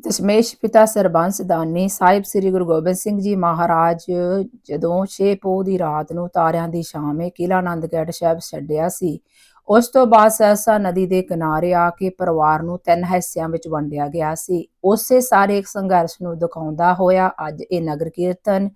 ਦਸ਼ਮੇਸ਼ ਪਿਤਾ ਸਰਬੰਸ ਦਾਨੀ ਸਾਹਿਬ ਸ੍ਰੀ ਗੁਰੂ ਗੋਬਿੰਦ ਸਿੰਘ ਜੀ ਮਹਾਰਾਜ ਜਦੋਂ ਛੇ ਪੋਹ ਦੀ ਰਾਤ ਨੂੰ ਤਾਰਿਆਂ ਦੀ ਛਾਵੇਂ ਕਿਲਾ ਆਨੰਦਗੜ੍ਹ ਸਾਹਿਬ ਛੱਡਿਆ ਸੀ, ਉਸ ਤੋਂ ਬਾਅਦ ਸਹਸਾ ਨਦੀ ਦੇ ਕਿਨਾਰੇ ਆ ਕੇ ਪਰਿਵਾਰ ਨੂੰ ਤਿੰਨ ਹਿੱਸਿਆਂ ਵਿੱਚ ਵੰਡਿਆ ਗਿਆ ਸੀ। ਉਸੇ ਸਾਰੇ ਇੱਕ ਸੰਘਰਸ਼ ਨੂੰ ਦਿਖਾਉਂਦਾ ਹੋਇਆ ਅੱਜ ਇਹ ਨਗਰ ਕੀਰਤਨ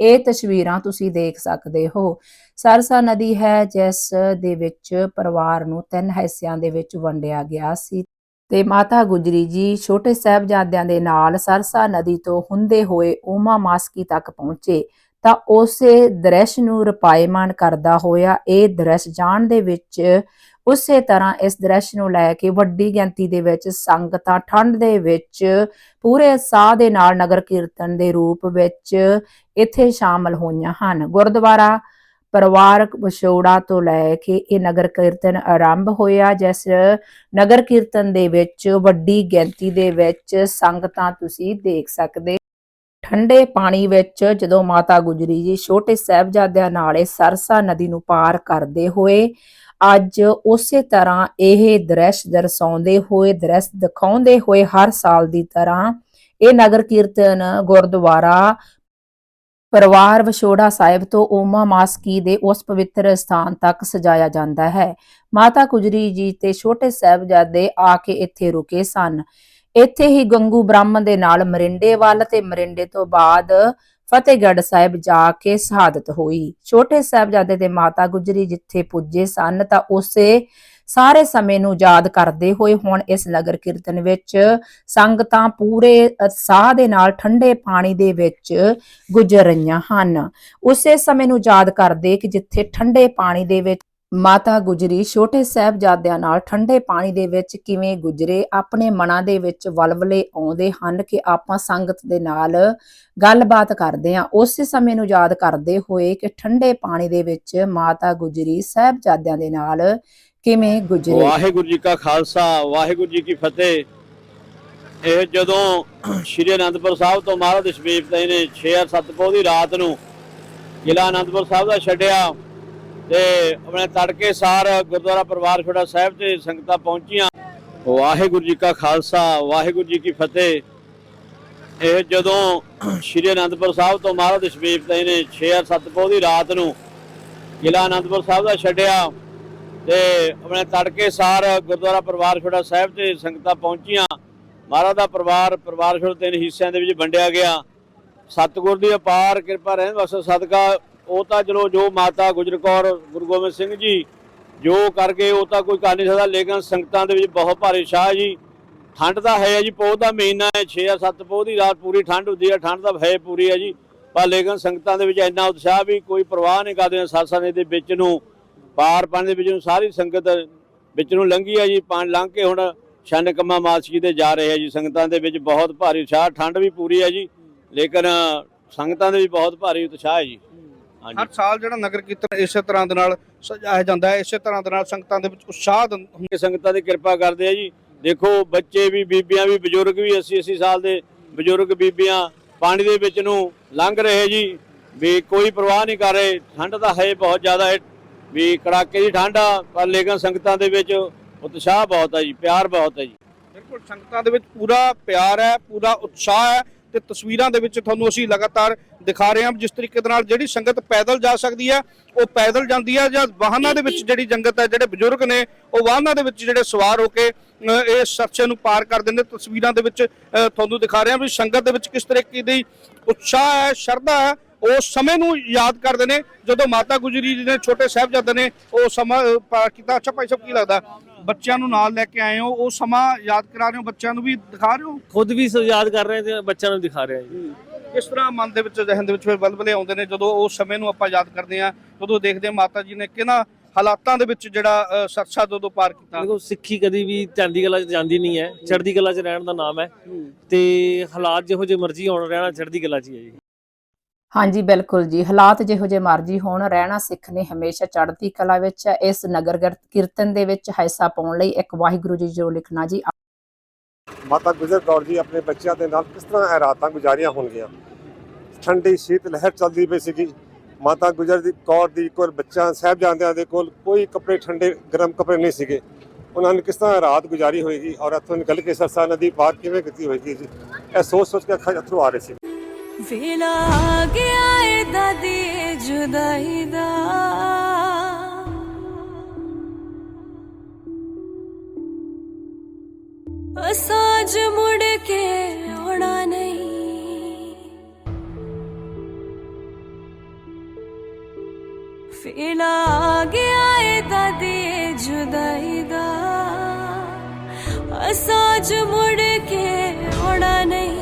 ਇਹ ਤਸਵੀਰਾਂ ਤੁਸੀਂ ਦੇਖ ਸਕਦੇ ਹੋ। ਸਰਸਾ ਨਦੀ ਹੈ, ਜਿਸ ਦੇ ਵਿੱਚ ਪਰਿਵਾਰ ਨੂੰ ਤਿੰਨ ਹਿੱਸਿਆਂ ਦੇ ਵਿੱਚ ਵੰਡਿਆ ਗਿਆ ਸੀ। ਤੇ ਮਾਤਾ ਗੁਜਰੀ ਜੀ, ਛੋਟੇ ਸਾਹਿਬਜ਼ਾਦਿਆਂ ਦੇ ਨਾਲ ਸਰਸਾ ਨਦੀ ਤੋਂ ਹੁੰਦੇ ਹੋਏ ਓਮਾ ਮਾਸਕੀ ਤੱਕ ਪਹੁੰਚੇ, ਤਾਂ ਉਸੇ ਦ੍ਰਿਸ਼ ਨੂੰ ਰਪਾਇਮਾਨ ਕਰਦਾ ਹੋਇਆ ਇਹ ਦ੍ਰਿਸ਼ ਜਾਣ ਦੇ ਵਿੱਚ ਉਸੇ ਤਰ੍ਹਾਂ ਇਸ ਦ੍ਰਿਸ਼ ਨੂੰ ਲੈ ਕੇ ਵੱਡੀ ਗਿਣਤੀ ਦੇ ਵਿੱਚ ਸੰਗਤਾਂ ਠੰਡ ਦੇ ਵਿੱਚ ਪੂਰੇ ਸਾਹ ਦੇ ਨਾਲ ਨਗਰ ਕੀਰਤਨ ਦੇ ਰੂਪ ਵਿੱਚ ਇੱਥੇ ਸ਼ਾਮਲ ਹੋਈਆਂ ਹਨ। ਗੁਰਦੁਆਰਾ ਪਰਿਵਾਰਕ ਵਿਛੋੜਾ ਤੋਂ ਲੈ ਕੇ ਇਹ ਨਗਰ ਕੀਰਤਨ ਆਰੰਭ ਹੋਇਆ, ਜਿਸ ਨਗਰ ਕੀਰਤਨ ਦੇ ਵਿੱਚ ਵੱਡੀ ਗਿਣਤੀ ਦੇ ਵਿੱਚ ਸੰਗਤਾਂ ਤੁਸੀਂ ਦੇਖ ਸਕਦੇ ਠੰਡੇ ਪਾਣੀ ਵਿੱਚ ਜਦੋਂ ਮਾਤਾ ਗੁਜਰੀ ਜੀ ਛੋਟੇ ਸਾਹਿਬਜ਼ਾਦਿਆਂ ਨਾਲੇ ਸਰਸਾ ਨਦੀ ਨੂੰ ਪਾਰ ਕਰਦੇ ਹੋਏ ਅੱਜ ਉਸੇ ਤਰ੍ਹਾਂ ਇਹ ਦ੍ਰਿਸ਼ ਦਰਸਾਉਂਦੇ ਹੋਏ, ਦ੍ਰਿਸ਼ ਦਿਖਾਉਂਦੇ ਹੋਏ ਹਰ ਸਾਲ ਦੀ ਤਰ੍ਹਾਂ ਇਹ ਨਗਰ ਕੀਰਤਨ ਗੁਰਦੁਆਰਾ ਪਰਿਵਾਰ ਵਿਛੋੜਾ ਸਾਹਿਬ ਤੋਂ ਓਮਾ ਮਾਸਕੀ ਦੇ ਉਸ ਪਵਿੱਤਰ ਸਥਾਨ ਤੱਕ ਸਜਾਇਆ ਜਾਂਦਾ ਹੈ। ਮਾਤਾ ਗੁਜਰੀ ਜੀ ਤੇ ਛੋਟੇ ਸਾਹਿਬਜ਼ਾਦੇ ਆ ਕੇ ਇੱਥੇ ਰੁਕੇ ਸਨ। ਇੱਥੇ ਹੀ ਗੰਗੂ ਬ੍ਰਾਹਮਣ ਦੇ ਨਾਲ ਮਰਿੰਡੇ ਵੱਲ ਤੇ ਮਰਿੰਡੇ ਤੋਂ ਬਾਅਦ ਫਤਿਹਗੜ੍ਹ ਸਾਹਿਬ ਜਾ ਕੇ ਸ਼ਹਾਦਤ ਹੋਈ। ਛੋਟੇ ਸਾਹਿਬਜ਼ਾਦੇ ਤੇ ਮਾਤਾ ਗੁਜਰੀ ਜਿੱਥੇ ਪੁੱਜੇ ਸਨ, ਤਾਂ ਉਸੇ ਸਾਰੇ ਸਮੇਂ ਨੂੰ ਯਾਦ ਕਰਦੇ ਹੋਏ ਹੁਣ ਇਸ ਨਗਰ ਕੀਰਤਨ ਵਿੱਚ ਸੰਗਤਾਂ ਪੂਰੇ ਉਤਸ਼ਾਹ ਦੇ ਨਾਲ ਠੰਡੇ ਪਾਣੀ ਦੇ ਵਿੱਚ ਗੁਜ਼ਰ ਰਹੀਆਂ ਹਨ। ਉਸੇ ਸਮੇਂ ਨੂੰ ਯਾਦ ਕਰਦੇ ਕਿ ਜਿੱਥੇ ਠੰਡੇ ਪਾਣੀ ਦੇ ਵਿੱਚ ਮਾਤਾ ਗੁਜਰੀ ਛੋਟੇ ਸਾਹਿਬਜ਼ਾਦਿਆਂ ਨਾਲ ਠੰਡੇ ਪਾਣੀ ਦੇ ਵਿੱਚ ਕਿਵੇਂ ਗੁਜਰੇ, ਆਪਣੇ ਮਨਾਂ ਦੇ ਵਿੱਚ ਵਲਵਲੇ ਆਉਂਦੇ ਹਨ ਕਿ ਆਪਾਂ ਸੰਗਤ ਦੇ ਨਾਲ ਗੱਲਬਾਤ ਕਰਦੇ ਹਾਂ। ਉਸੇ ਸਮੇਂ ਨੂੰ ਯਾਦ ਕਰਦੇ ਹੋਏ ਕਿ ਠੰਡੇ ਪਾਣੀ ਦੇ ਵਿੱਚ ਮਾਤਾ ਗੁਜਰੀ ਸਾਹਿਬਜ਼ਾਦਿਆਂ ਦੇ ਨਾਲ ਕਿਵੇਂ ਗੁਜਰੇ। ਵਾਹਿਗੁਰੂ ਜੀ ਕਾ ਖਾਲਸਾ, ਵਾਹਿਗੁਰੂ ਜੀ ਕੀ ਫਤਿਹ। ਇਹ ਜਦੋਂ ਸ਼੍ਰੀ ਅਨੰਦਪੁਰ ਸਾਹਿਬ ਤੋਂ ਮਹਾਰਾਜ ਦਸ਼ਮੇਸ਼ ਪਿਤਾ ਨੇ 6-7 ਪੋਹ ਦੀ ਰਾਤ ਨੂੰ ਕਿਲਾ ਅਨੰਦਪੁਰ ਸਾਹਿਬ ਦਾ ਛੱਡਿਆ ਤੇ ਆਪਣੇ ਤੜਕੇ ਸਾਰ ਗੁਰਦੁਆਰਾ ਪਰਿਵਾਰ ਛੋੜਾ ਸਾਹਿਬ ਤੇ ਸੰਗਤਾਂ ਪਹੁੰਚੀਆਂ। ਵਾਹਿਗੁਰੂ ਜੀ ਕਾ ਖਾਲਸਾ, ਵਾਹਿਗੁਰੂ ਜੀ ਕੀ ਫਤਿਹ। ਇਹ ਜਦੋਂ ਸ਼੍ਰੀ ਅਨੰਦਪੁਰ ਸਾਹਿਬ ਤੋਂ ਮਹਾਰਾਜ ਦਸ਼ਮੇਸ਼ ਪਿਤਾ ਨੇ 6-7 ਪੋਹ ਦੀ ਰਾਤ ਨੂੰ ਕਿਲਾ ਅਨੰਦਪੁਰ ਸਾਹਿਬ ਦਾ ਛੱਡਿਆ। ਤੇ ਆਪਣੇ ਤੜਕੇ ਸਾਰ ਗੁਰਦੁਆਰਾ ਪਰਿਵਾਰ ਛੋੜਾ ਸਾਹਿਬ ਤੇ ਸੰਗਤਾਂ ਪਹੁੰਚੀਆਂ। ਮਹਾਰਾਜ ਦਾ ਪਰਿਵਾਰ ਪਰਿਵਾਰ ਛੋੜ ਤਿੰਨ ਹਿੱਸਿਆਂ ਦੇ ਵਿੱਚ ਵੰਡਿਆ ਗਿਆ। ਸਤਿਗੁਰ ਦੀ ਅਪਾਰ ਕਿਰਪਾ ਰਹਿਣ ਵਾਸਤੇ ਸਦਕਾ ਉਹ ਤਾਂ ਚਲੋ ਜੋ ਮਾਤਾ ਗੁਜਰ ਕੌਰ, ਗੁਰੂ ਗੋਬਿੰਦ ਸਿੰਘ ਜੀ, ਜੋ ਕਰਕੇ ਉਹ ਤਾਂ ਕੋਈ ਕਰ ਨਹੀਂ ਸਕਦਾ, ਲੇਕਿਨ ਸੰਗਤਾਂ ਦੇ ਵਿੱਚ ਬਹੁਤ ਭਾਰੀ ਸ਼ਾਹ ਜੀ। ਠੰਡ ਤਾਂ ਹੈ ਜੀ, ਪੋਹ ਦਾ ਮਹੀਨਾ ਹੈ 6 ਜਾਂ 7 ਪੋਹ ਦੀ ਰਾਤ ਪੂਰੀ ਠੰਡ ਹੁੰਦੀ ਹੈ, ਠੰਡ ਤਾਂ ਹੈ ਪੂਰੀ ਹੈ ਜੀ। ਪਰ ਲੇਕਿਨ ਸੰਗਤਾਂ ਦੇ ਵਿੱਚ ਇੰਨਾ ਉਤਸ਼ਾਹ ਵੀ ਕੋਈ ਪਰਵਾਹ ਨਹੀਂ ਕਰਦੇ ਸਾਸਾਨੇ ਦੇ ਵਿੱਚ ਨੂੰ, ਪਾਰ ਪਾਣੀ ਦੇ ਵਿੱਚ ਨੂੰ ਸਾਰੀ ਸੰਗਤ ਵਿੱਚ ਨੂੰ ਲੰਘੀ ਹੈ ਜੀ ਪਾਣੀ ਲੰਘ ਕੇ ਹੁਣ ਛੰਨ ਕੰਮਾ ਮਾਲਸੀ ਦੇ ਜਾ ਰਹੇ ਹੈ ਜੀ, ਸੰਗਤਾਂ ਦੇ ਵਿੱਚ ਬਹੁਤ ਭਾਰੀ ਉਤਸ਼ਾਹ, ਠੰਡ ਵੀ ਪੂਰੀ ਹੈ ਜੀ। ਲੇਕਿਨ ਸੰਗਤਾਂ ਦੇ ਵੀ ਬਹੁਤ ਭਾਰੀ ਉਤਸ਼ਾਹ ਹੈ ਜੀ। ਹਰ ਸਾਲ ਜਿਹੜਾ ਨਗਰ ਕੀਰਤਨ ਇਸੇ ਤਰ੍ਹਾਂ ਦੇ ਨਾਲ ਸਜਾਇਆ ਜਾਂਦਾ ਹੈ ਇਸੇ ਤਰ੍ਹਾਂ ਦੇ ਨਾਲ ਸੰਗਤਾਂ ਦੇ ਵਿੱਚ ਉਤਸ਼ਾਹ ਹੁੰਦਾ ਸੰਗਤਾਂ ਦੀ ਕਿਰਪਾ ਕਰਦੇ ਆ ਜੀ। ਦੇਖੋ ਬੱਚੇ ਵੀ ਬੀਬੀਆਂ ਵੀ ਬਜ਼ੁਰਗ ਵੀ 80 80 ਸਾਲ ਦੇ ਬਜ਼ੁਰਗ ਬੀਬੀਆਂ ਪਾਣੀ ਦੇ ਵਿੱਚ ਨੂੰ ਲੰਘ ਰਹੇ ਜੀ। ਵੀ ਕੋਈ ਪਰਵਾਹ ਨਹੀਂ ਕਰ ਰਹੇ। ਠੰਡ ਤਾਂ ਹੈ ਬਹੁਤ ਜ਼ਿਆਦਾ ਹੈ। ਵੀ ਕੜਾਕੇ ਦੀ ਠੰਡ ਆ ਪਰ ਲੇਕਿਨ ਸੰਗਤਾਂ ਦੇ ਵਿੱਚ ਉਤਸ਼ਾਹ ਬਹੁਤ ਹੈ ਜੀ ਪਿਆਰ ਬਹੁਤ ਹੈ ਜੀ। ਬਿਲਕੁਲ ਸੰਗਤਾਂ ਦੇ ਵਿੱਚ ਪੂਰਾ ਪਿਆਰ ਹੈ ਪੂਰਾ ਉਤਸ਼ਾਹ ਹੈ। ਤੇ ਤਸਵੀਰਾਂ ਦੇ ਵਿੱਚ ਤੁਹਾਨੂੰ ਅਸੀਂ ਲਗਾਤਾਰ ਦਿਖਾ ਰਹੇ ਹਾਂ ਜਿਸ ਤਰੀਕੇ ਦੇ ਨਾਲ ਜਿਹੜੀ ਸੰਗਤ ਪੈਦਲ ਜਾ ਸਕਦੀ ਹੈ ਉਹ ਪੈਦਲ ਜਾਂਦੀ ਹੈ ਜਾਂ ਵਾਹਨਾਂ ਦੇ ਵਿੱਚ ਜਿਹੜੀ ਜੰਗਤ ਹੈ ਜਿਹੜੇ ਬਜ਼ੁਰਗ ਨੇ ਉਹ ਵਾਹਨਾਂ ਦੇ ਵਿੱਚ ਜਿਹੜੇ ਸਵਾਰ ਹੋ ਕੇ ਇਹ ਸਰਸੇ ਨੂੰ ਪਾਰ ਕਰ ਦਿੰਦੇ ਤਸਵੀਰਾਂ ਦੇ ਵਿੱਚ ਤੁਹਾਨੂੰ ਦਿਖਾ ਰਹੇ ਹਾਂ ਵੀ ਸੰਗਤ ਦੇ ਵਿੱਚ ਕਿਸ ਤਰੀਕੇ ਦੀ ਉਤਸ਼ਾਹ ਹੈ ਸ਼ਰਧਾ ਹੈ ਉਸ ਸਮੇਂ ਨੂੰ ਯਾਦ ਕਰਦੇ ਨੇ ਜਦੋਂ ਮਾਤਾ ਗੁਜਰੀ ਜੀ ਨੇ ਛੋਟੇ ਸਾਹਿਬਜ਼ਾਦੇ ਨੇ ਉਹ ਸਮਾਂ ਪਾਰ ਕੀਤਾ। ਅੱਛਾ ਭਾਈ ਸਾਹਿਬ ਕੀ ਲੱਗਦਾ? ਬੱਚਿਆਂ ਨੂੰ ਨਾਲ ਲੈ ਕੇ ਆਏ ਹੋ ਉਹ ਸਮਾਂ ਯਾਦ ਕਰਾ ਰਹੇ ਹੋ? ਬੱਚਿਆਂ ਨੂੰ ਵੀ ਦਿਖਾ ਰਹੇ ਹੋ? ਖੁਦ ਵੀ ਯਾਦ ਕਰ ਰਹੇ ਤੇ ਬੱਚਿਆਂ ਨੂੰ ਦਿਖਾ ਰਹੇ ਹਾਂ ਜੀ। ਕਿਸ ਤਰ੍ਹਾਂ ਮਨ ਦੇ ਵਿੱਚ ਜ਼ਹਿਨ ਦੇ ਵਿੱਚ ਫਿਰ ਬਲਬਲੇ ਆਉਂਦੇ ਨੇ ਜਦੋਂ ਉਸ ਸਮੇਂ ਨੂੰ ਆਪਾਂ ਯਾਦ ਕਰਦੇ ਹਾਂ ਜਦੋਂ ਦੇਖਦੇ ਹਾਂ ਮਾਤਾ ਜੀ ਨੇ ਕਿਹਨਾਂ ਹਾਲਾਤਾਂ ਦੇ ਵਿੱਚ ਜਿਹੜਾ ਸਰਸਾ ਜਦੋਂ ਪਾਰ ਕੀਤਾ। ਦੇਖੋ ਸਿੱਖੀ ਕਦੀ ਵੀ ਚੜ੍ਹਦੀ ਕਲਾ 'ਚ ਜਾਂਦੀ ਨਹੀਂ ਹੈ। ਚੜ੍ਹਦੀ ਕਲਾ 'ਚ ਰਹਿਣ ਦਾ ਨਾਮ ਹੈ। ਤੇ ਹਾਲਾਤ ਜਿਹੋ ਜਿਹੇ ਮਰਜ਼ੀ ਹੋਣ ਰਹਿਣਾ ਚੜ੍ਹਦੀ ਕਲਾ 'ਚ ਹੀ ਹੈ ਜੀ। ਹਾਂਜੀ, ਬਿਲਕੁਲ ਜੀ। ਹਾਲਾਤ ਜਿਹੋ ਜਿਹੇ ਮਰਜ਼ੀ ਹੋਣ, ਰਹਿਣਾ ਸਿੱਖ ਨੇ ਹਮੇਸ਼ਾ ਚੜ੍ਹਦੀ ਕਲਾ ਵਿੱਚ ਇਸ ਨਗਰ ਗਰ- ਕੀਰਤਨ ਦੇ ਵਿੱਚ ਹਿੱਸਾ ਪਾਉਣ ਲਈ ਇੱਕ ਵਾਹਿਗੁਰੂ ਜੀ ਜੋ ਲਿਖਣਾ ਜੀ। ਮਾਤਾ ਗੁਜਰ ਕੌਰ ਜੀ, ਆਪਣੇ ਬੱਚਿਆਂ ਦੇ ਨਾਲ ਕਿਸ ਤਰ੍ਹਾਂ ਇਹ ਰਾਤਾਂ ਗੁਜ਼ਾਰੀਆਂ ਹੋਣਗੀਆਂ? ਠੰਡੀ ਸ਼ੀਤ ਲਹਿਰ ਚੱਲਦੀ ਪਈ ਸੀਗੀ। ਮਾਤਾ ਗੁਜਰ ਦੀ ਕੌਰ ਦੀ ਕੋਲ ਬੱਚਿਆਂ, ਸਾਹਿਬਜ਼ਾਦਿਆਂ ਦੇ ਕੋਲ ਕੋਈ ਕੱਪੜੇ ਠੰਡੇ, ਗਰਮ ਕੱਪੜੇ ਨਹੀਂ ਸੀਗੇ। ਉਹਨਾਂ ਨੇ ਕਿਸ ਤਰ੍ਹਾਂ ਰਾਤ ਗੁਜ਼ਾਰੀ ਹੋਏਗੀ? ਔਰ ਇੱਥੋਂ ਨਿਕਲ ਕੇ ਸਰਸਾ ਨਦੀ ਪਾਰ ਕਿਵੇਂ ਕੀਤੀ ਹੋਏਗੀ ਜੀ? ਇਹ ਸੋਚ ਸੋਚ ਕੇ ਅੱਖਾਂ 'ਚ ਅੱਥਰੂ ਆ ਰਹੇ ਸੀ। ਵੇਲਾ ਆ ਗਿਆ ਏ ਦਾਦੀ ਜੁਦਾਈ ਦਾ। ਅਸਾਜ ਮੁੜ ਕੇ ਆਉਣਾ ਨਹੀਂ। ਵੇਲਾ ਆ ਗਿਆ ਏ ਦਾਦੀ ਜੁਦਾਈ ਦਾ। ਅਸਾਜ ਮੁੜ ਕੇ ਆਉਣਾ ਨਹੀਂ।